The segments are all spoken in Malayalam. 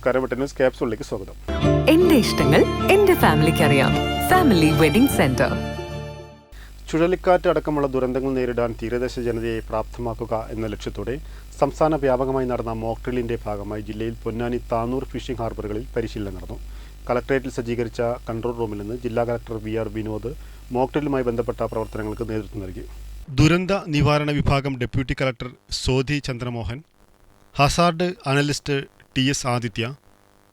നമസ്കാരം. ന്യൂസ് ക്യാപ്സൂളിലേക്ക് സ്വാഗതം. എന്റെ ഇഷ്ടങ്ങൾ എന്റെ ഫാമിലിക്ക് അറിയാം. ഫാമിലി വെഡിംഗ് സെന്റർ ചുഴലിക്കാറ്റ് അടക്കമുള്ള ദുരന്തങ്ങൾ നേരിടാൻ തീരദേശ ജനതയെ പ്രാപ്തമാക്കുക എന്ന ലക്ഷ്യത്തോടെ സംസ്ഥാന വ്യാപകമായി നടന്ന മോക്ക് ഡ്രില്ലിന്റെ ഭാഗമായി ജില്ലയിൽ പൊന്നാനി താനൂർ ഫിഷിംഗ് ഹാർബറുകളിൽ പരിശീലനം നടന്നു. കളക്ടറേറ്റിൽ സജ്ജീകരിച്ച കൺട്രോൾ റൂമിൽ നിന്ന് ജില്ലാ collector V R Vinod mock ഡ്രില്ലുമായി ബന്ധപ്പെട്ട പ്രവർത്തനങ്ങൾക്ക് നേതൃത്വം നൽകി. ദുരന്ത നിവാരണ വിഭാഗം deputy collector Sodhi Chandramohan hazard analyst T S Aditya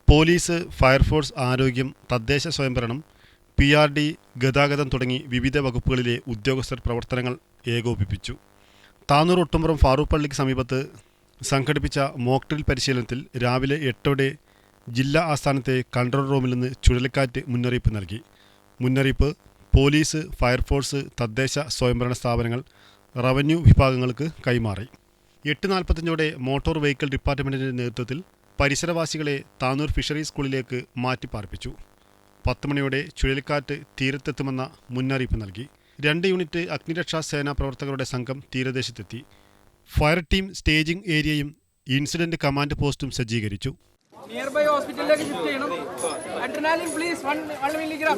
police fire force ആരോഗ്യം തദ്ദേശ സ്വയംഭരണം പി ആർ ഡി ഗതാഗതം തുടങ്ങി വിവിധ വകുപ്പുകളിലെ ഉദ്യോഗസ്ഥർ പ്രവർത്തനങ്ങൾ ഏകോപിപ്പിച്ചു. താനൂർ ഒട്ടുംപുറം ഫാറൂഖ് പള്ളിക്ക് സമീപത്ത് സംഘടിപ്പിച്ച മോക്ട്രിൽ പരിശീലനത്തിൽ രാവിലെ എട്ടോടെ ജില്ലാ ആസ്ഥാനത്തെ കൺട്രോൾ റൂമിൽ നിന്ന് ചുഴലിക്കാറ്റ് മുന്നറിയിപ്പ് നൽകി. മുന്നറിയിപ്പ് പോലീസ് ഫയർഫോഴ്സ് തദ്ദേശ സ്വയംഭരണ സ്ഥാപനങ്ങൾ റവന്യൂ വിഭാഗങ്ങൾക്ക് കൈമാറി. എട്ട് നാൽപ്പത്തഞ്ചോടെ മോട്ടോർ വെഹിക്കിൾ ഡിപ്പാർട്ട്മെന്റിന്റെ നേതൃത്വത്തിൽ പരിസരവാസികളെ താനൂർ ഫിഷറീസ് സ്കൂളിലേക്ക് മാറ്റിപ്പാർപ്പിച്ചു. പത്ത് മണിയോടെ ചുഴലിക്കാറ്റ് തീരത്തെത്തുമെന്ന മുന്നറിയിപ്പ് നൽകി. രണ്ട് യൂണിറ്റ് അഗ്നിരക്ഷാ സേനാ പ്രവർത്തകരുടെ സംഘം തീരദേശത്തെത്തി. ഫയർ ടീം സ്റ്റേജിംഗ് ഏരിയയും ഇൻസിഡന്റ് കമാൻഡ് പോസ്റ്റും സജ്ജീകരിച്ചു. നിയർ ബൈ ഹോസ്പിറ്റലിലേക്ക് ഷിഫ്റ്റ് ചെയ്യണം adrenaline please one one milligram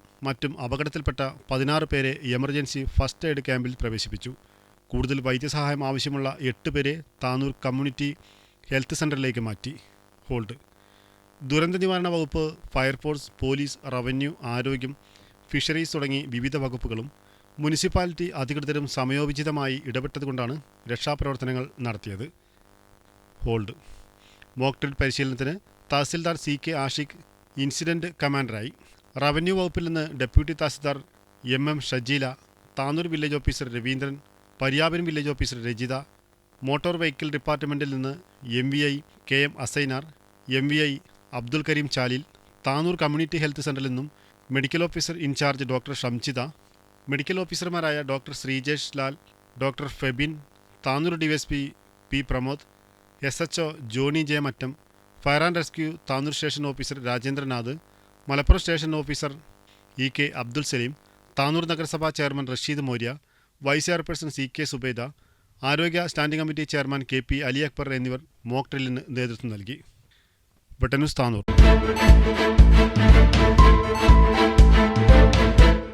മറ്റും അപകടത്തിൽപ്പെട്ട പതിനാറ് പേരെ എമർജൻസി ഫസ്റ്റ് എയ്ഡ് ക്യാമ്പിൽ പ്രവേശിപ്പിച്ചു. കൂടുതൽ വൈദ്യസഹായം ആവശ്യമുള്ള എട്ട് പേരെ താനൂർ കമ്മ്യൂണിറ്റി ഹെൽത്ത് സെന്ററിലേക്ക് മാറ്റി. ഹോൾഡ്. ദുരന്ത നിവാരണ വകുപ്പ് ഫയർഫോഴ്സ് പോലീസ് റവന്യൂ ആരോഗ്യം ഫിഷറീസ് തുടങ്ങി വിവിധ വകുപ്പുകളും മുനിസിപ്പാലിറ്റി അധികൃതരും സമയോചിതമായി ഇടപെട്ടതുകൊണ്ടാണ് രക്ഷാപ്രവർത്തനങ്ങൾ നടത്തിയത്. ഹോൾഡ്. മോക്ഡ്രിൽ പരിശീലനത്തിന് tahsildar C K Ashiq incident കമാൻഡറായി. Revenue വകുപ്പിൽ നിന്ന് deputy tahsildar M M Shajeela Tanur village officer Raveendran Pariyapuram village officer Rajitha motor vehicle ഡിപ്പാർട്ട്മെന്റിൽ നിന്ന് M V I K M Asainar M V I Abdul Karim Chalil Tanur community health സെന്ററിൽ നിന്നും medical officer in charge doctor Shamjitha medical ഓഫീസർമാരായ doctor Sreejesh Lal doctor Febin Tanur DYSP P Pramod S H O Johny J Mattam fire and rescue Tanur station officer Rajendranath Malappuram station officer E K Abdul Salim Tanur നഗരസഭാ chairman Rasheed Maurya vice chairperson C K Subaida ആരോഗ്യ standing committee chairman K P Ali Akbar എന്നിവർ മോക്ക് ഡ്രില്ലിന് നേതൃത്വം നൽകി. ബ്രിട്ടനുസ് താനൂർ.